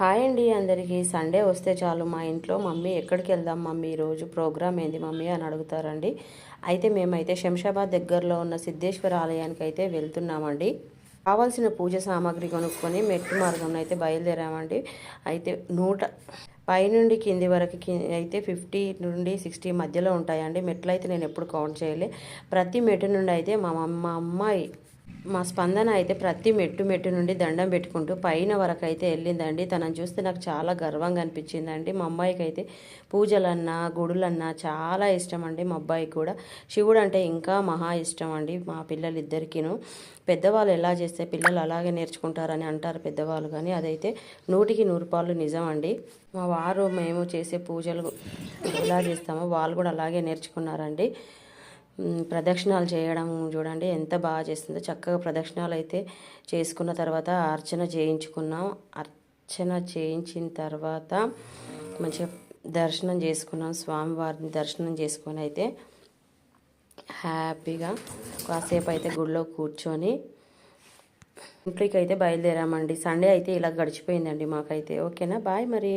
Hi అండి అందరికీ. Sunday వస్తే చాలు మా ఇంట్లో మమ్మీ ఎక్కడికి వెళ్దాం మమ్మీ? ఈరోజు ప్రోగ్రామ్ ఏంది మమ్మీ అని అడుగుతారండి. అయితే మేమైతే శంషాబాద్ దగ్గరలో ఉన్న సిద్ధేశ్వర ఆలయానికి అయితే వెళ్తున్నామండి. కావాల్సిన పూజ సామాగ్రి కొనుక్కొని మెట్టు మార్గంలో అయితే బయలుదేరామండి. అయితే నూట పైనుండి కింది వరకు అయితే ఫిఫ్టీ నుండి సిక్స్టీ మధ్యలో ఉంటాయండి. మెట్లు అయితే నేను ఎప్పుడు కౌంట్ చేయలే. ప్రతి మెట్టు నుండి అయితే మా అమ్మ మా అమ్మాయి మా స్పందన అయితే ప్రతి మెట్టు మెట్టు నుండి దండం పెట్టుకుంటూ పైన వరకు అయితే వెళ్ళిందండి. తనని చూస్తే నాకు చాలా గర్వంగా అనిపించిందండి. మా అమ్మాయికి అయితే పూజలన్నా గుడులన్నా చాలా ఇష్టం అండి మా అబ్బాయికి కూడా. శివుడు అంటే ఇంకా మహా ఇష్టం అండి మా పిల్లలిద్దరికీను. పెద్దవాళ్ళు ఎలా చేస్తే పిల్లలు అలాగే నేర్చుకుంటారని అంటారు పెద్దవాళ్ళు కానీ అదైతే నూటికి నూరు పాలు నిజం అండి మా వారు మేము చేసే పూజలు ఎలా చేస్తామో వాళ్ళు కూడా అలాగే నేర్చుకున్నారండి. ప్రదక్షిణాలు చేయడం చూడండి ఎంత బాగా చేస్తుందో. చక్కగా ప్రదక్షిణాలు అయితే చేసుకున్న తర్వాత అర్చన చేయించుకున్నాం. అర్చన చేయించిన తర్వాత మంచిగా దర్శనం చేసుకున్నాం. స్వామివారిని దర్శనం చేసుకొని అయితే హ్యాపీగా కాసేపు అయితే గుడిలో కూర్చొని ఇంట్లోకి అయితే బయలుదేరామండి. సండే అయితే ఇలా గడిచిపోయిందండి మాకైతే. ఓకేనా? బాయ్ మరి.